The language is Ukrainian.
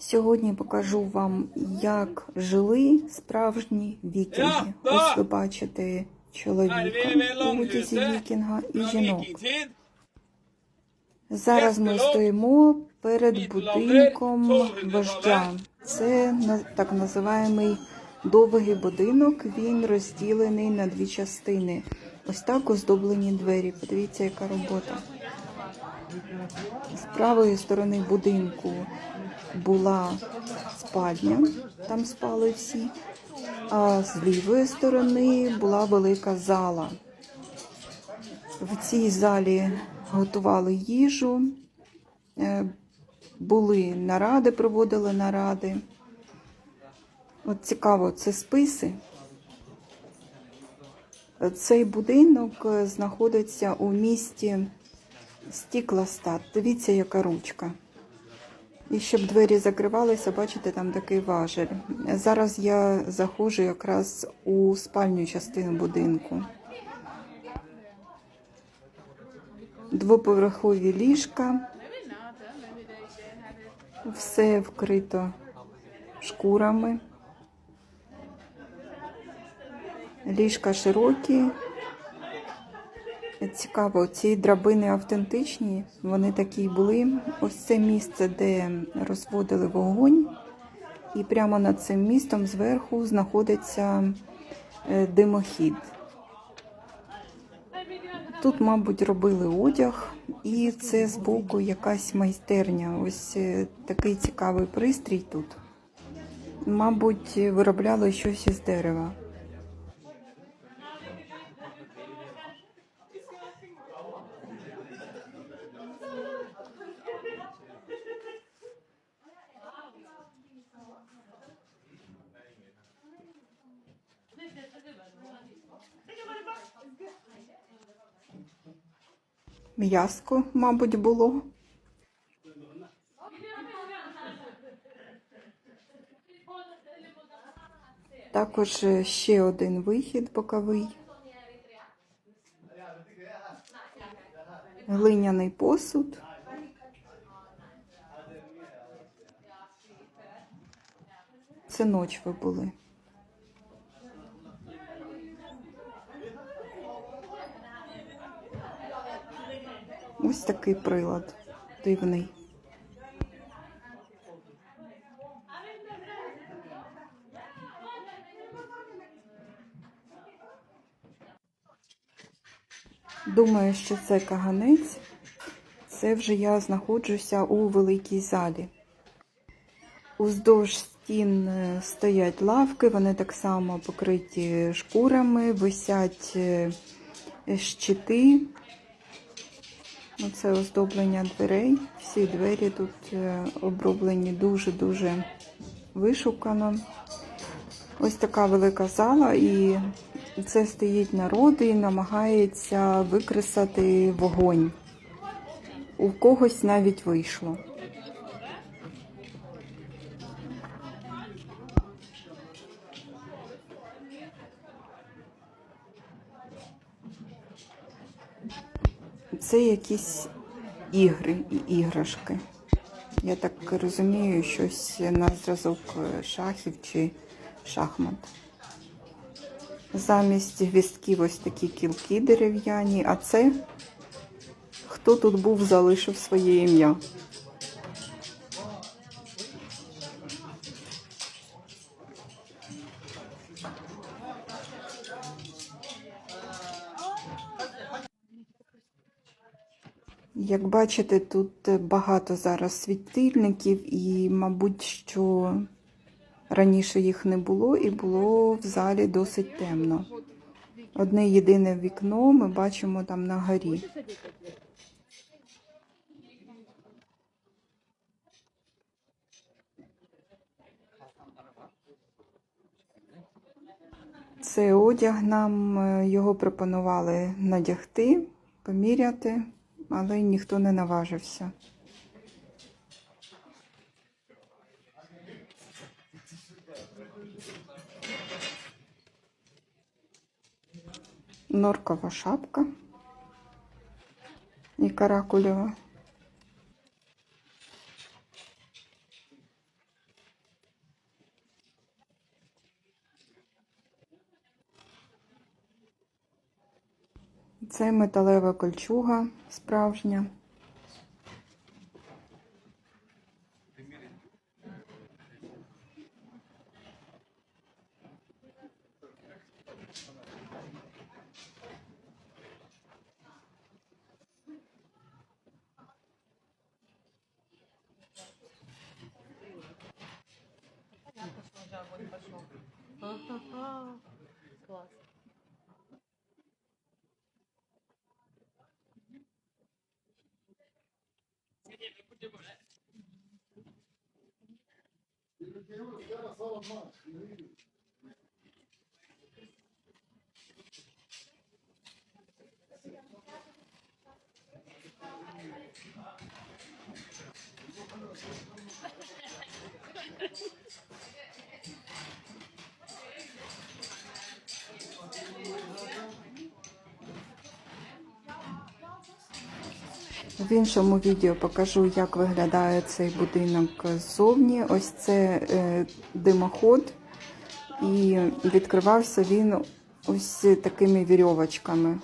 Сьогодні покажу вам, як жили справжні вікінги. Ось ви бачите чоловіка у одязі вікінга і жінок. Зараз ми стоїмо перед будинком вождя. Це так називаємий довгий будинок. Він розділений на дві частини. Ось так оздоблені двері. Подивіться, яка робота. З правої сторони будинку була спальня, там спали всі, а з лівої сторони була велика зала. В цій залі готували їжу, е, були наради, проводили наради. От цікаво, це списи. Цей будинок е, знаходиться у місті Стіклостат. Дивіться, яка ручка. І щоб двері закривалися, бачите, там такий важель. Зараз я заходжу якраз у спальню частину будинку. Двоповерхові ліжка. Все вкрито шкурами. Ліжка широкі. Цікаво, ці драбини автентичні, вони такі були. Ось це місце, де розводили вогонь, і прямо над цим містом зверху знаходиться е, димохід. Тут, мабуть, робили одяг, і це збоку якась майстерня. Ось е, такий цікавий пристрій тут. Мабуть, виробляли щось із дерева. М'язко, мабуть, було. Також е, ще один вихід боковий. Глиняний посуд. Це ночви були. Ось такий прилад дивний. Думаю, що це каганець. Це вже я знаходжуся у великій залі. Уздовж стін е, стоять лавки, вони так само покриті шкурами, висять е, щити. Оце оздоблення дверей. Всі двері тут е, оброблені дуже-дуже вишукано. Ось така велика зала, і це стоїть народ і намагається викресати вогонь. У когось навіть вийшло. Це якісь ігри і іграшки. Я так розумію, щось на зразок е, шахів чи шахмат. Замість гвістків ось такі кілки дерев'яні, а це хто тут був, залишив своє ім'я. Як бачите, тут багато зараз світильників, і, мабуть, що раніше їх не було, і було в залі досить темно. Одне єдине вікно ми бачимо там на горі. Це одяг нам е, його пропонували надягти, поміряти, але ніхто не наважився. Норкова шапка і каракульова. Це металева кольчуга справжня. Класс. Thank you. В іншому відео покажу, як виглядає цей будинок ззовні. Ось це е, димоход, і відкривався він ось такими вірьовочками.